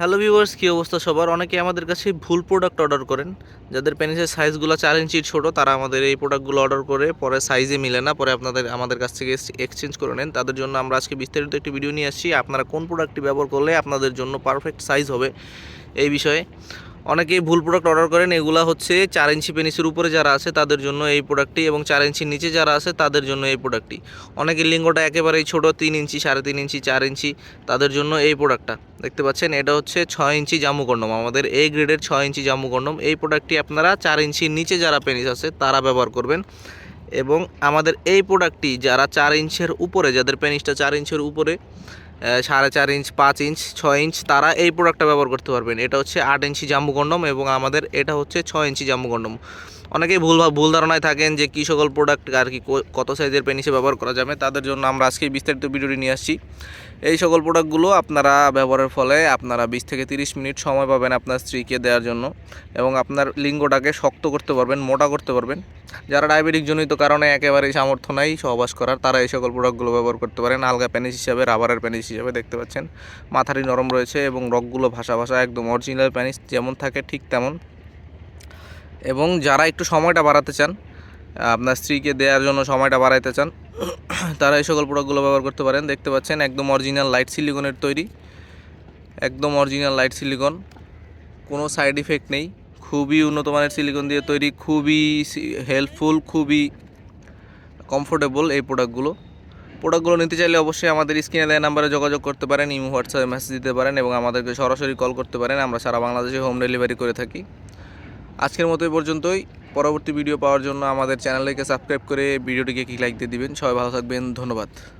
Hello viewers কী অবস্থা সবার? অনেকে আমাদের কাছে ভুল প্রোডাক্ট অর্ডার করেন। যাদের পেনিসের সাইজগুলো চার ইঞ্চির ছোটো, তারা আমাদের এই প্রোডাক্টগুলো অর্ডার করে, পরে সাইজে মিলে না, পরে আপনাদের, আমাদের কাছ থেকে এক্সচেঞ্জ করে নেন। তাদের জন্য আমরা আজকে বিস্তারিত একটি ভিডিও নিয়ে আসছি। আপনারা কোন প্রোডাক্টটি ব্যবহার করলে আপনাদের জন্য পারফেক্ট সাইজ হবে এই বিষয়ে। অনেকেই ভুল প্রোডাক্ট অর্ডার করেন। এগুলা হচ্ছে চার ইঞ্চি পেনিসের উপরে যারা আছে, তাদের জন্য এই প্রোডাক্টটি এবং চার ইঞ্চির নিচে যারা আছে, তাদের জন্য এই প্রোডাক্টটি অনেকের লিঙ্গটা একেবারেই ছোট, তিন ইঞ্চি, সাড়ে তিন ইঞ্চি, চার ইঞ্চি, তাদের জন্য এই প্রোডাক্টটা দেখতে পাচ্ছেন, এটা হচ্ছে ছয় ইঞ্চি জামু কন্ডম আমাদের এ গ্রেডের ছয় ইঞ্চি জামু কন্ডম এই প্রোডাক্টটি আপনারা চার ইঞ্চির নিচে যারা পেনিস আছে, তারা ব্যবহার করবেন। এবং আমাদের এই প্রোডাক্টটি যারা চার ইঞ্চের উপরে, যাদের পেনিসটা চার ইঞ্চের উপরে সাড়ে চার ইঞ্চ পাঁচ ইঞ্চ ছয় ইঞ্চ তারা এই প্রোডাক্টটা ব্যবহার করতে পারবেন। এটা হচ্ছে আট ইঞ্চি জাম্বু কন্ডম এবং আমাদের এটা হচ্ছে ছয় ইঞ্চি জাম্বু কন্ডম অনেকেই ভুল ভুল ধারণায় থাকেন যে কী সকল প্রোডাক্ট আর কি কত সাইজের পেনিসে ব্যবহার করা যাবে। তাদের জন্য আমরা আজকে বিস্তারিত ভিডিওটি নিয়ে আসছি। এই সকল প্রোডাক্টগুলো আপনারা ব্যবহারের ফলে আপনারা বিশ থেকে তিরিশ মিনিট সময় পাবেন আপনার স্ত্রীকে দেওয়ার জন্য এবং আপনার লিঙ্গটাকে শক্ত করতে পারবেন, মোটা করতে পারবেন। যারা ডায়াবেটিক জনিত কারণে একেবারেই সামর্থ্য নাই সহবাস করার, তারা এই সকল প্রোডাক্টগুলো ব্যবহার করতে পারেন। আলগা প্যানিস হিসাবে রাবারের প্যানিস হিসাবে দেখতে পাচ্ছেন। মাথাটি নরম রয়েছে এবং রকগুলো ভাসা ভাসা, একদম অরিজিনাল প্যানিস যেমন থাকে ঠিক তেমন। এবং যারা একটু সময়টা বাড়াতে চান, আপনার স্ত্রীকে দেওয়ার জন্য সময়টা বাড়াইতে চান, তারা এই সকল প্রোডাক্টগুলো ব্যবহার করতে পারেন। দেখতে পাচ্ছেন একদম অরিজিনাল লাইট সিলিকনের তৈরি। একদম অরিজিনাল লাইট সিলিকন কোনো সাইড ইফেক্ট নেই। খুবই উন্নত মানের সিলিকন দিয়ে তৈরি, খুবই হেল্পফুল খুবই কমফোর্টেবল এই প্রোডাক্টগুলো প্রোডাক্টগুলো নিতে চাইলে অবশ্যই আমাদের স্ক্রিনে দেওয়া নাম্বারে যোগাযোগ করতে পারেন, ইমো, হোয়াটসঅ্যাপে মেসেজ দিতে পারেন এবং আমাদেরকে সরাসরি কল করতে পারেন। আমরা সারা বাংলাদেশে হোম ডেলিভারি করে থাকি। আজকের মতো এই পর্যন্তই। পরবর্তী ভিডিও পাওয়ার জন্য আমাদের চ্যানেলটিকে সাবস্ক্রাইব করে ভিডিওটিকে কি লাইক দিয়ে দিবেন। সবাই ভালো থাকবেন। ধন্যবাদ।